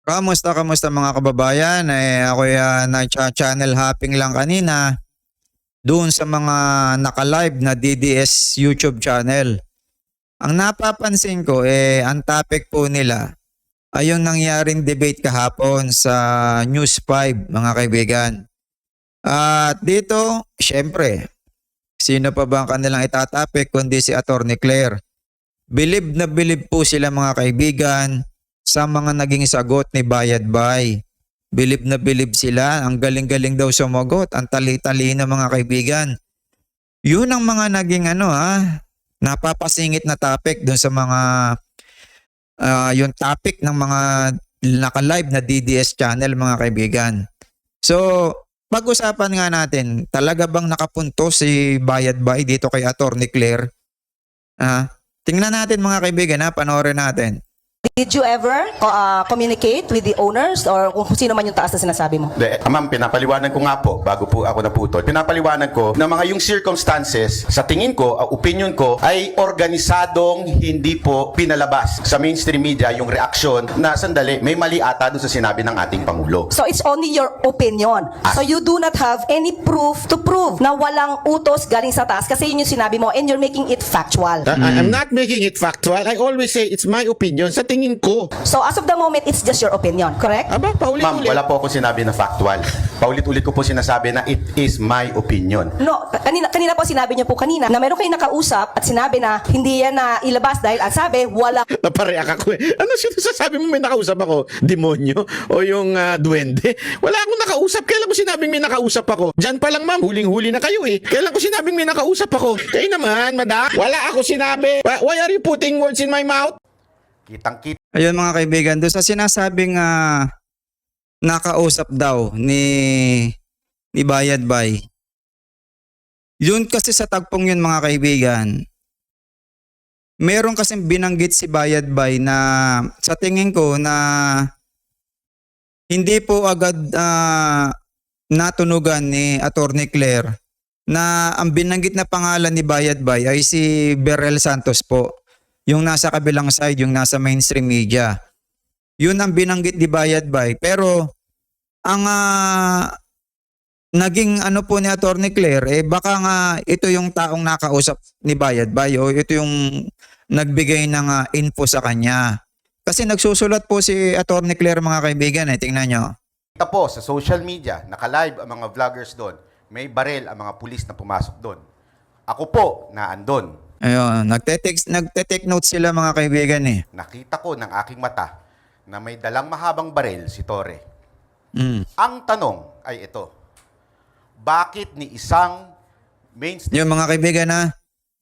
Kamusta, kamusta mga kababayan? Eh, ako ya nag-channel hopping lang kanina doon sa mga naka-live na DDS YouTube channel. Ang napapansin ko eh ang topic po nila ay yung nangyaring debate kahapon sa News 5 mga kaibigan. At dito, syempre, sino pa ba ang kanilang itatapik kundi si Attorney Claire. Bilib na bilib po sila mga kaibigan sa mga naging sagot ni Bayad Bay. Bilib na bilib sila, ang galing-galing daw sumagot, ang tali-talino mga kaibigan. Yun ang mga naging ano ha, napapasingit na topic doon sa mga ah, yung topic ng mga naka-live na DDS channel mga kaibigan. So, pag-usapan nga natin, talaga bang nakapunto si Bayad Bay dito kay Attorney Claire? Ah, tingnan natin mga kaibigan ha, panoorin natin. Did you ever uh, communicate with the owners or kung sino man yung taas na sinasabi mo? De, ah, ma'am, pinapaliwanag ko nga po, bago po ako naputol, pinapaliwanag ko na mga yung circumstances, sa tingin ko, uh, opinion ko, ay organisadong hindi po pinalabas sa mainstream media yung reaksyon na sandali, may mali ata doon sa sinabi ng ating Pangulo. So it's only your opinion. So you do not have any proof to prove na walang utos galing sa taas kasi yun yung sinabi mo and you're making it factual. I- I'm not making it factual. I always say it's my opinion sa tingin ko. So as of the moment, it's just your opinion, correct? Aba, Ma'am, paulit-ulit. wala po ako sinabi na factual. Paulit-ulit ko po sinasabi na it is my opinion. No, kanina, kanina po sinabi niyo po kanina na meron kayong nakausap at sinabi na hindi yan na ilabas dahil ang sabi, wala Napareak ako eh. Ano sinasabi mo may nakausap ako? Demonyo? O yung ah, duwende? Wala akong nakausap. Kailan ko sinabing may nakausap ako? Diyan pa lang ma'am, huling-huli na kayo eh. Kailan ko sinabing may nakausap ako? Kayo naman, madam. Wala ako sinabi. Why why are you putting words in my mouth? Kitang-kita Ayun mga kaibigan, doon sa sinasabing ah, nakausap daw ni ni Bayad Bay. Yun kasi sa tagpong yun mga kaibigan. Meron kasing binanggit si Bayad Bay na sa tingin ko na hindi po agad ah, natunugan ni Attorney Claire na ang binanggit na pangalan ni Bayad Bay ay si Berel Santos po yung nasa kabilang side, yung nasa mainstream media. Yun ang binanggit ni Bayad Bay. Pero ang ah, naging ano po ni Attorney Claire, eh baka nga ito yung taong nakausap ni Bayad Bay o ito yung nagbigay ng ah, info sa kanya. Kasi nagsusulat po si Attorney Claire mga kaibigan eh, tingnan nyo. po sa social media, naka-live ang mga vloggers doon. May barel ang mga pulis na pumasok doon. Ako po na andon. Ayun, nagte-take, nagte-take notes sila mga kaibigan eh. Nakita ko ng aking mata na may dalang mahabang barel si Torre. Mm. Ang tanong ay ito. Bakit ni isang mainstream Yung mga kaibigan na,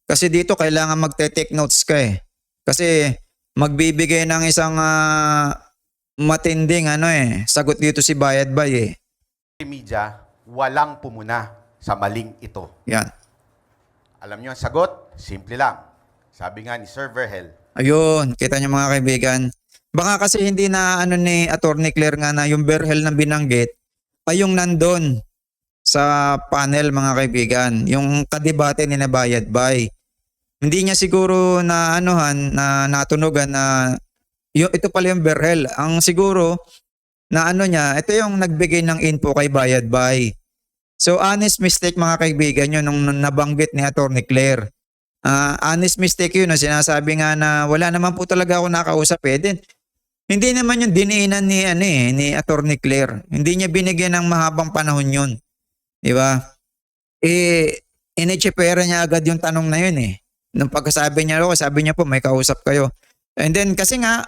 kasi dito kailangan magte-take notes ka eh. Kasi magbibigay ng isang ah, matinding ano eh, sagot dito si Bayad Bay eh. media walang pumuna sa maling ito? Yan. Alam niyo ang sagot? Simple lang. Sabi nga ni Sir Verhel, Ayun, kita niyo mga kaibigan. Baka kasi hindi na ano ni Attorney Claire nga na yung Berhel na binanggit ay yung nandun sa panel mga kaibigan. Yung kadebate ni Nabayad Bay. Hindi niya siguro na anuhan na natunugan na yung, ito pala yung Berhel. Ang siguro na ano niya, ito yung nagbigay ng info kay Bayad Bay. So honest mistake mga kaibigan yun nung nabanggit ni Attorney Claire. Ah, honest mistake yun na sinasabi nga na wala naman po talaga ako nakausap eh. Then, hindi naman yung diniinan ni, ano eh, ni Attorney Claire. Hindi niya binigyan ng mahabang panahon yun. Di ba? Eh, inechepera niya agad yung tanong na yun eh. Nung pagkasabi niya, oh, sabi niya po, may kausap kayo. And then, kasi nga,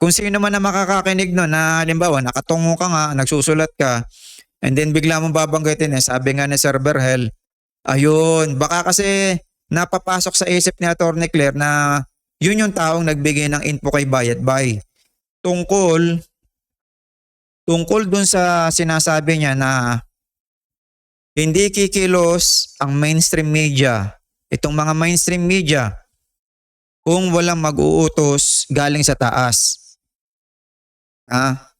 kung sino man na makakakinig no, na halimbawa, nakatungo ka nga, nagsusulat ka, and then bigla mong babanggitin eh, sabi nga ni Sir Berhel, ayun, baka kasi napapasok sa isip ni Attorney Claire na yun yung taong nagbigay ng info kay Bayad Bay. Tungkol, tungkol dun sa sinasabi niya na hindi kikilos ang mainstream media, itong mga mainstream media, kung walang mag-uutos galing sa taas. Ah,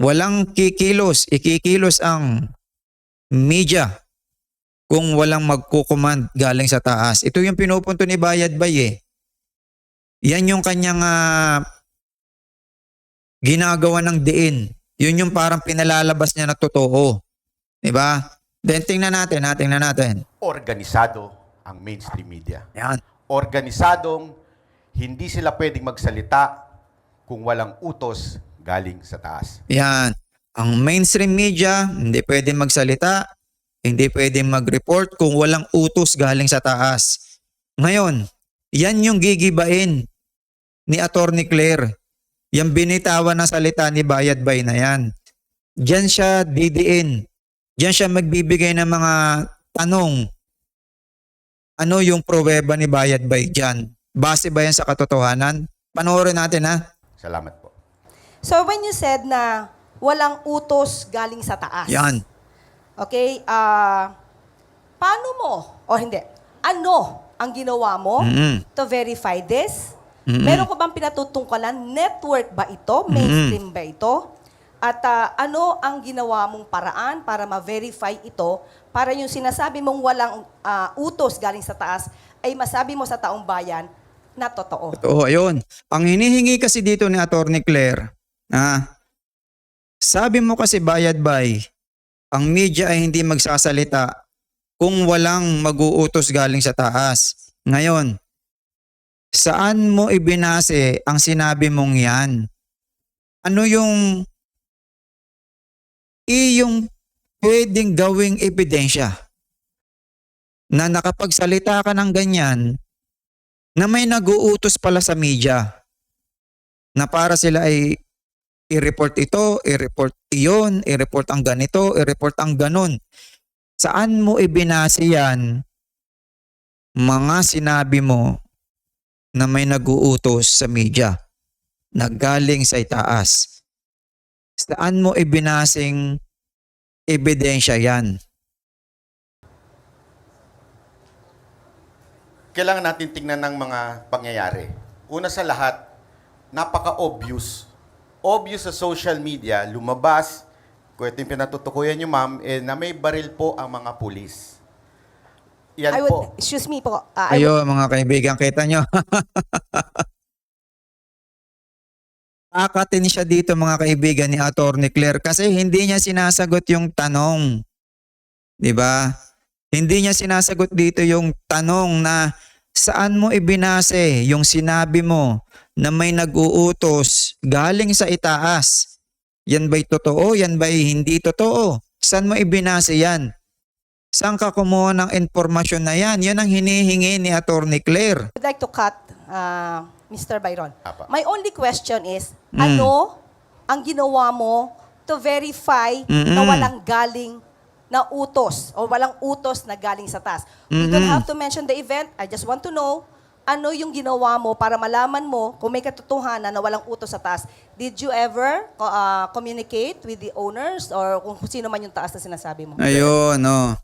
walang kikilos, ikikilos ang media kung walang magkukumand galing sa taas. Ito yung pinupunto ni Bayad Bay eh. Yan yung kanyang ah, ginagawa ng diin. Yun yung parang pinalalabas niya na totoo. 'Di ba? Then tingnan natin, ha, tingnan natin. Organisado ang mainstream media. Yan. Organisadong hindi sila pwedeng magsalita kung walang utos galing sa taas. Yan. Ang mainstream media, hindi pwede magsalita, hindi pwede mag-report kung walang utos galing sa taas. Ngayon, yan yung gigibain ni Attorney Claire. Yung binitawan na salita ni Bayad Bay na yan. Diyan siya didiin. Diyan siya magbibigay ng mga tanong. Ano yung pruweba ni Bayad Bay dyan? Base ba yan sa katotohanan? Panoorin natin ha. Salamat po. So when you said na walang utos galing sa taas. Yan. Okay? ah paano mo, o hindi, ano ang ginawa mo Mm-mm. to verify this? Mm-mm. Meron ko bang pinatutungkalan? Network ba ito? Mainstream ba ito? At ah, ano ang ginawa mong paraan para ma-verify ito para yung sinasabi mong walang ah, utos galing sa taas ay masabi mo sa taong bayan na totoo. Oo, ayun. Ang hinihingi kasi dito ni Attorney Claire, ah, sabi mo kasi bayad bay, ang media ay hindi magsasalita kung walang mag-uutos galing sa taas. Ngayon, saan mo ibinase ang sinabi mong yan? Ano yung iyong pwedeng gawing ebidensya na nakapagsalita ka ng ganyan na may nag-uutos pala sa media na para sila ay i-report ito, i-report iyon, i-report ang ganito, i-report ang ganon. Saan mo ibinase yan mga sinabi mo na may nag-uutos sa media na galing sa itaas? Saan mo ibinasing ebidensya yan? Kailangan natin tingnan ng mga pangyayari. Una sa lahat, napaka-obvious. Obvious sa social media, lumabas, kung ito yung pinatutukuyan nyo ma'am, eh, na may baril po ang mga pulis. Yan I would, po. excuse me po. ah, I would- Ayo mga kaibigan, kita nyo. Akatin siya dito mga kaibigan ni Attorney Claire kasi hindi niya sinasagot yung tanong. 'Di ba? Hindi niya sinasagot dito yung tanong na saan mo ibinase yung sinabi mo na may nag-uutos galing sa itaas. Yan ba'y totoo? Yan ba'y hindi totoo? Saan mo ibinase yan? Saan ka kumuha ng informasyon na yan? Yan ang hinihingi ni Attorney Claire. would like to cut, uh, Mr. Byron. Apa. My only question is, Mm. ano ang ginawa mo to verify na Mm-mm. walang galing na utos o walang utos na galing sa taas? You don't Mm-mm. have to mention the event. I just want to know ano yung ginawa mo para malaman mo kung may katotohanan na walang utos sa taas. Did you ever uh, communicate with the owners or kung sino man yung taas na sinasabi mo? Ayun, no.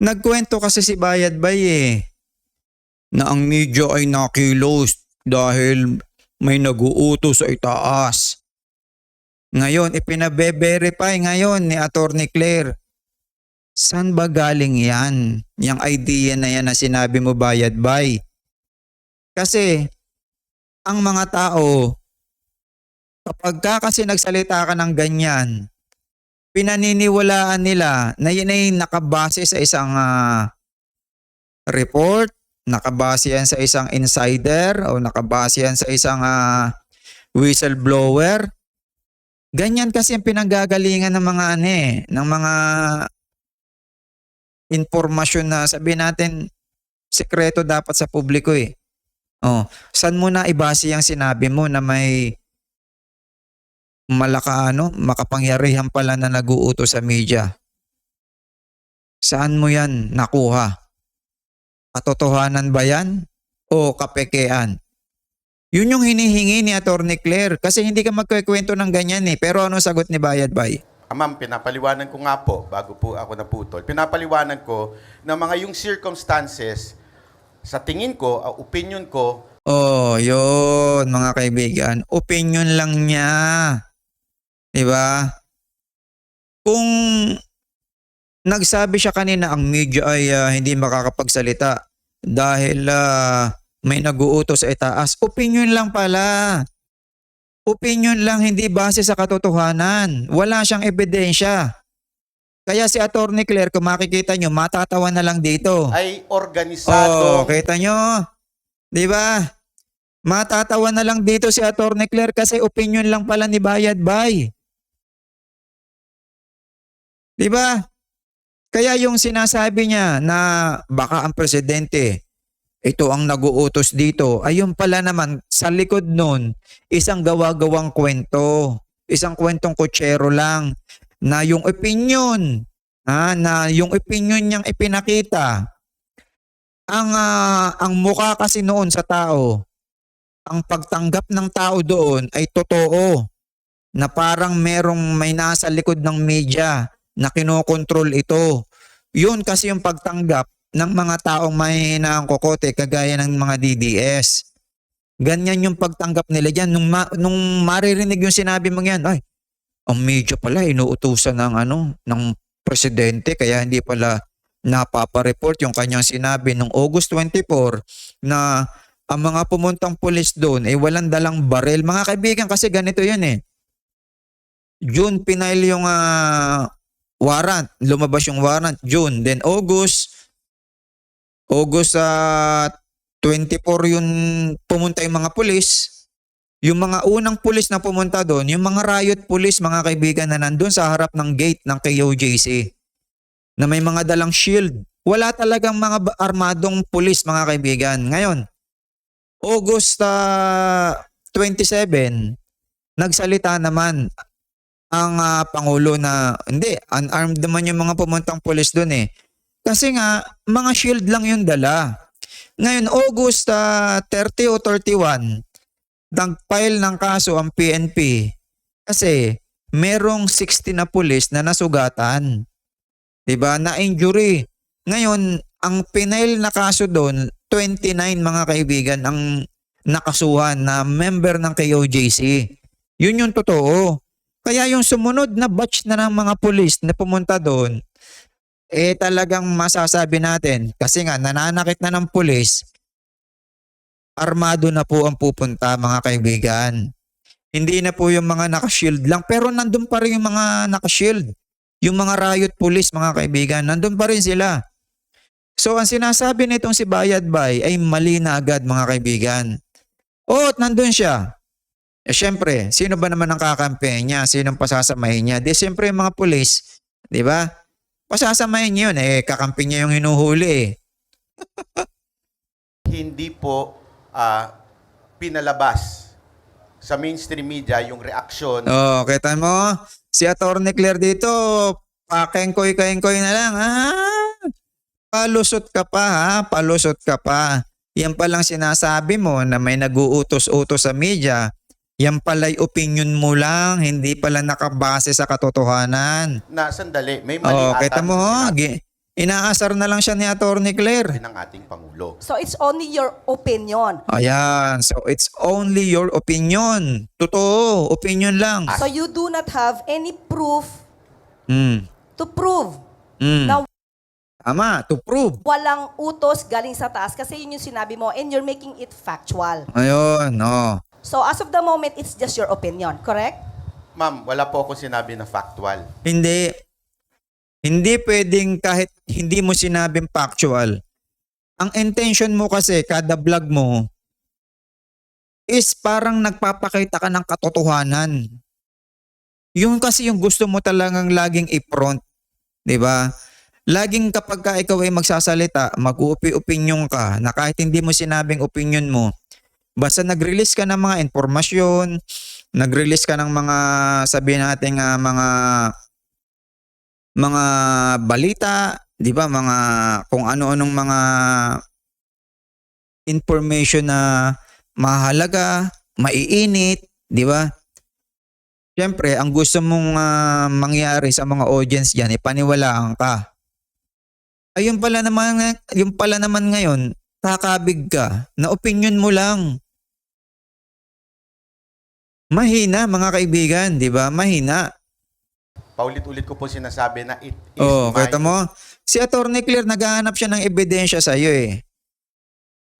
Nagkwento kasi si Bayad Bay eh, na ang media ay nakilos dahil may naguutos sa itaas. Ngayon, ipinabe-verify ngayon ni Attorney Claire. Saan ba galing yan? Yung idea na yan na sinabi mo Bayad Bay. Kasi, ang mga tao, kapag ka kasi nagsalita ka ng ganyan, pinaniniwalaan nila na yun ay nakabase sa isang ah, report, nakabase yan sa isang insider o nakabase yan sa isang ah, whistleblower. Ganyan kasi ang pinanggagalingan ng mga ano eh, ng mga informasyon na sabi natin sekreto dapat sa publiko eh. Oh, saan mo na ibase yung sinabi mo na may malaka ano, makapangyarihan pala na naguutos sa media. Saan mo yan nakuha? Katotohanan ba yan? O kapekean? Yun yung hinihingi ni Attorney Claire kasi hindi ka magkikwento ng ganyan eh. Pero ano sagot ni Bayad Bay? Ah, ma'am, pinapaliwanan ko nga po, bago po ako naputol, pinapaliwanan ko na mga yung circumstances, sa tingin ko, ah, opinion ko, Oh, yun mga kaibigan. Opinion lang niya. 'Di ba? Kung nagsabi siya kanina ang media ay ah, hindi makakapagsalita dahil ah, may naguutos sa itaas, opinion lang pala. Opinion lang hindi base sa katotohanan. Wala siyang ebidensya. Kaya si Attorney Claire, kung makikita nyo, matatawa na lang dito. ay Oh, organisado kita nyo? Di ba? Matatawa na lang dito si Attorney Claire kasi opinion lang pala ni Bayad Bay. Di ba? Kaya yung sinasabi niya na baka ang presidente, ito ang naguutos dito, ayun pala naman sa likod nun, isang gawa-gawang kwento. Isang kwentong kutsero lang na yung opinion, ha, na yung opinion niyang ipinakita, ang ah, ang mukha kasi noon sa tao, ang pagtanggap ng tao doon ay totoo na parang merong may nasa likod ng media na kinokontrol ito. Yun kasi yung pagtanggap ng mga taong may hinaang kokote kagaya ng mga DDS. Ganyan yung pagtanggap nila dyan. Nung, ma- nung maririnig yung sinabi mo yan, ay, ang media pala inuutusan ng ano, ng presidente kaya hindi pala napapareport yung kanyang sinabi noong August 24 na ang mga pumuntang pulis doon ay walang dalang barel. Mga kaibigan, kasi ganito yun eh. June pinail yung ah, warrant. Lumabas yung warrant. June. Then August. August ah, 24 yun pumunta yung mga pulis. Yung mga unang pulis na pumunta doon, yung mga riot pulis, mga kaibigan na nandun sa harap ng gate ng KOJC na may mga dalang shield. Wala talagang mga armadong pulis, mga kaibigan. Ngayon, August ah, 27, nagsalita naman ang ah, Pangulo na hindi, unarmed naman yung mga pumuntang pulis doon eh. Kasi nga, mga shield lang yung dala. Ngayon, August ah, 30 o 31, nag-file ng kaso ang PNP kasi merong 60 na pulis na nasugatan. 'Di ba? Na injury. Ngayon, ang pinail na kaso doon, 29 mga kaibigan ang nakasuhan na member ng KOJC. Yun yung totoo. Kaya yung sumunod na batch na ng mga pulis na pumunta doon, eh talagang masasabi natin, kasi nga nananakit na ng pulis, armado na po ang pupunta mga kaibigan. Hindi na po yung mga nakashield lang, pero nandun pa rin yung mga nakashield. Yung mga riot police mga kaibigan, nandun pa rin sila. So ang sinasabi nitong si Bayad Bay ay mali na agad mga kaibigan. Oo, at nandun siya. Eh syempre, sino ba naman ang kakampi niya? Sinong pasasamahin niya? Di syempre yung mga pulis, di ba? Pasasamahin niya yun. Eh, kakampi niya yung hinuhuli eh. hindi po ah, pinalabas sa mainstream media yung reaksyon Oh, kita mo? Si Attorney Claire dito, pakengkoy-kengkoy na lang. Ah, palusot ka pa ha, palusot ka pa. Yan palang sinasabi mo na may naguutos-utos sa media. Yan pala'y opinion mo lang, hindi pala nakabase sa katotohanan. na sandali, may mali Oh, ata kita mo, Gi- inaasar na lang siya ni Attorney Claire. ng ating Pangulo. So it's only your opinion. Ayan, so it's only your opinion. Totoo, opinion lang. So you do not have any proof Mm. to prove Mm. na Tama, to prove. walang utos galing sa taas kasi yun yung sinabi mo and you're making it factual. Ayun, oh. So as of the moment, it's just your opinion, correct? Ma'am, wala po ako sinabi na factual. Hindi. Hindi pwedeng kahit hindi mo sinabing factual. Ang intention mo kasi kada vlog mo is parang nagpapakita ka ng katotohanan. Yun kasi yung gusto mo talagang laging i-front. 'Di ba? Laging kapag ka ikaw ay magsasalita, mag-uupi-opinyon ka na kahit hindi mo sinabing opinion mo, basta nag-release ka ng mga informasyon, nag-release ka ng mga sabihin natin nga mga mga balita, 'di ba? Mga kung ano-anong mga information na mahalaga, maiinit, 'di ba? Siyempre, ang gusto mong ah, mangyari sa mga audience diyan, ipaniwalaan ka. Ayun pala naman, yung pala naman ngayon, kakabig ka na opinion mo lang. Mahina mga kaibigan, 'di ba? Mahina. Paulit-ulit ko po sinasabi na it is oh, my... mo? Si Attorney Clear, naghahanap siya ng ebidensya sa iyo eh.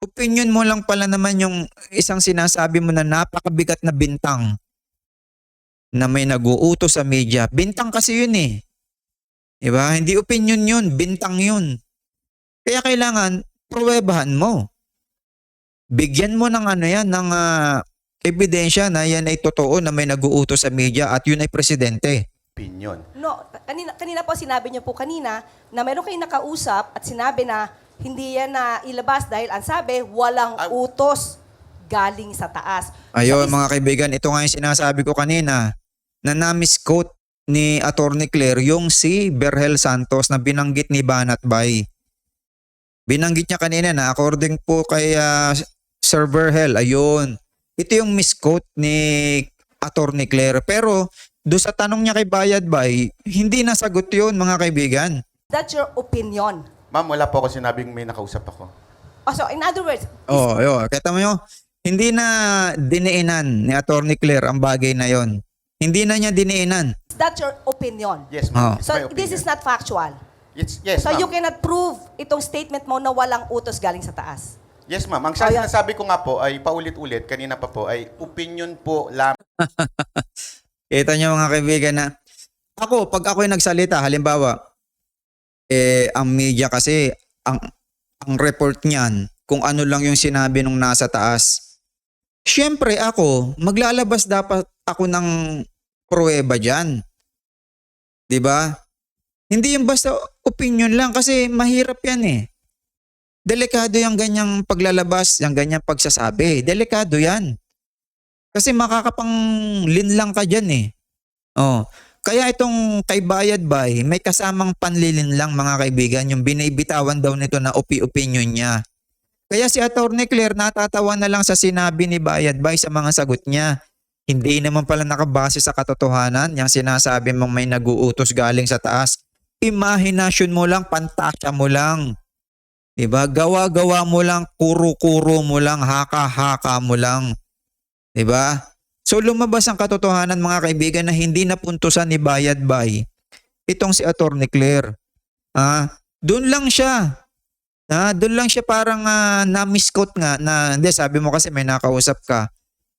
Opinion mo lang pala naman yung isang sinasabi mo na napakabigat na bintang na may naguutos sa media. Bintang kasi yun eh. Diba? Hindi opinion yun, bintang yun. Kaya kailangan, pruwebahan mo. Bigyan mo ng ano yan, ng ah, ebidensya na yan ay totoo na may naguutos sa media at yun ay presidente. Opinion. No, kanina, kanina po sinabi niyo po kanina na meron kayong nakausap at sinabi na hindi yan na ilabas dahil ang sabi, walang Ah. utos galing sa taas. Ayun So, mga kaibigan, ito nga yung sinasabi ko kanina na na-misquote ni Attorney Claire yung si Berhel Santos na binanggit ni Banat Bay. Binanggit niya kanina na according po kay ah, Sir Berhel, ayun. Ito yung misquote ni Attorney Claire. Pero do sa tanong niya kay Bayad Bay, hindi nasagot yun mga kaibigan. That's your opinion. Ma'am, wala po ako sinabing may nakausap ako. Oh, so in other words, Oh, ayun. Kita mo yun? Hindi na diniinan ni Attorney Claire ang bagay na yon. Hindi na niya diniinan. that's your opinion. Yes, Oh. ma'am. It's So my this is not factual. Yes, yes, So ma'am. you cannot prove itong statement mo na walang utos galing sa taas. Yes, ma'am. Ang Ayan. sinasabi ko nga po ay paulit-ulit, kanina pa po, ay opinion po lamang Kita niyo mga kaibigan na ako, pag ako yung nagsalita, halimbawa, eh, ang media kasi, ang, ang report niyan, kung ano lang yung sinabi nung nasa taas. Siyempre ako, maglalabas dapat ako ng pruweba dyan. 'Di ba? Hindi yung basta opinion lang kasi mahirap yan eh. Delikado yung ganyang paglalabas, yung ganyang pagsasabi. Delikado yan. Kasi makakapang linlang ka dyan eh. Oh. Kaya itong kay Bayad Bay, may kasamang panlilinlang mga kaibigan, yung binibitawan daw nito na opi-opinion niya. Kaya si Attorney Claire natatawa na lang sa sinabi ni Bayad Bay sa mga sagot niya. Hindi naman pala nakabase sa katotohanan yung sinasabi mong may naguutos galing sa taas. Imahinasyon mo lang, pantasya mo lang. Diba? Gawa-gawa mo lang, kuro-kuro mo lang, haka-haka mo lang. 'Di ba? So lumabas ang katotohanan mga kaibigan na hindi napuntusan ni Bayad Bay. Itong si Attorney Claire. Ah, doon lang siya. Ah, doon lang siya parang ah, na-misquote nga na hindi sabi mo kasi may nakausap ka.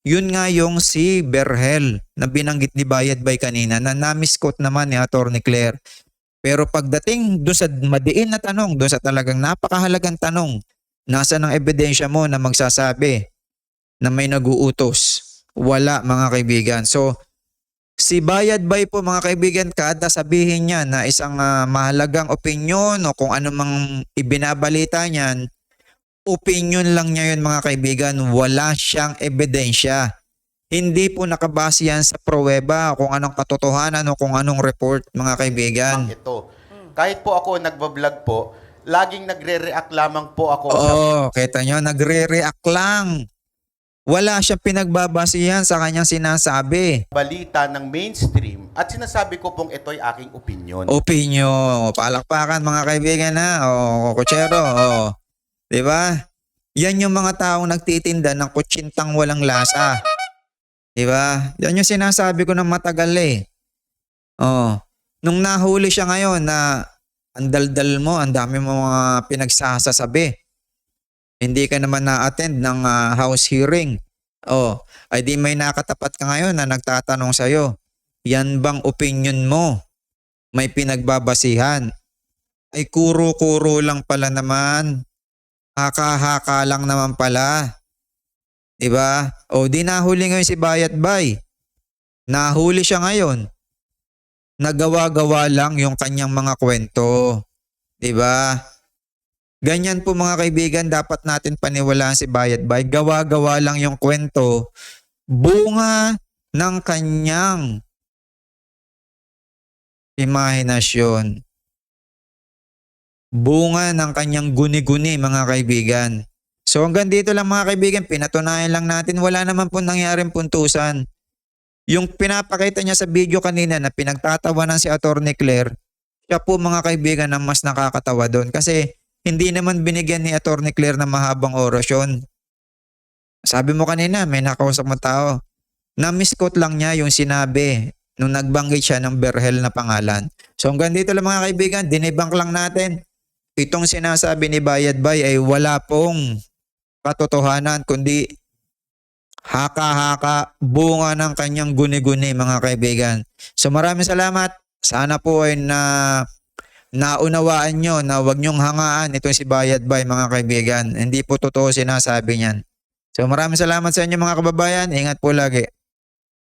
Yun nga yung si Berhel na binanggit ni Bayad Bay kanina na na-misquote naman ni Attorney Claire. Pero pagdating doon sa madiin na tanong, doon sa talagang napakahalagang tanong, nasa ng ebidensya mo na magsasabi na may naguutos. Wala mga kaibigan. So, si Bayad Bay po mga kaibigan, kada sabihin niya na isang ah, mahalagang opinion o kung ano ibinabalita niyan, opinion lang niya yun mga kaibigan. Wala siyang ebidensya. Hindi po nakabase yan sa pruweba kung anong katotohanan o kung anong report mga kaibigan. ito. Kahit po ako nagbablog po, laging nagre-react lamang po ako sa Oo, kita nyo, nagre-react lang. Wala siyang pinagbabasihan sa kanyang sinasabi. balita ng mainstream at sinasabi ko pong ito'y aking opinion. Opinyo, palakpakan mga kaibigan na, o kutsero, o. Di ba? Yan yung mga taong nagtitinda ng kutsintang walang lasa. Di ba? Yan yung sinasabi ko ng matagal eh. Oh. Nung nahuli siya ngayon na ang daldal mo, ang dami mo mga pinagsasasabi. Hindi ka naman na-attend ng ah, house hearing. Oh, ay di may nakatapat ka ngayon na nagtatanong sa'yo, yan bang opinion mo? may pinagbabasihan. Ay kuro-kuro lang pala naman. Haka-haka lang naman pala. Diba? O di nahuli ngayon si Bayat Bay. Nahuli siya ngayon. Nagawa-gawa lang yung kanyang mga kwento. Diba? Ganyan po mga kaibigan, dapat natin paniwalaan si Bayat Bay. Gawa-gawa lang yung kwento. Bunga ng kanyang imahinasyon. Bunga ng kanyang guni-guni mga kaibigan. So hanggang dito lang mga kaibigan, pinatunayan lang natin wala naman po nangyaring puntusan. Yung pinapakita niya sa video kanina na pinagtatawanan si Attorney Claire, siya po mga kaibigan ang mas nakakatawa doon kasi hindi naman binigyan ni Attorney Claire ng mahabang orasyon. Sabi mo kanina, may nakausap mo tao. Na-misquote lang niya yung sinabi nung nagbanggit siya ng Berhel na pangalan. So hanggang dito lang mga kaibigan, dinibang lang natin. Itong sinasabi ni Bayad Bay ay wala pong katotohanan kundi haka-haka, bunga ng kanyang guni-guni mga kaibigan. So maraming salamat. Sana po ay na naunawaan nyo na wag nyong hangaan itong si Bayad Bay mga kaibigan. Hindi po totoo sinasabi niyan. So maraming salamat sa inyo mga kababayan. Ingat po lagi.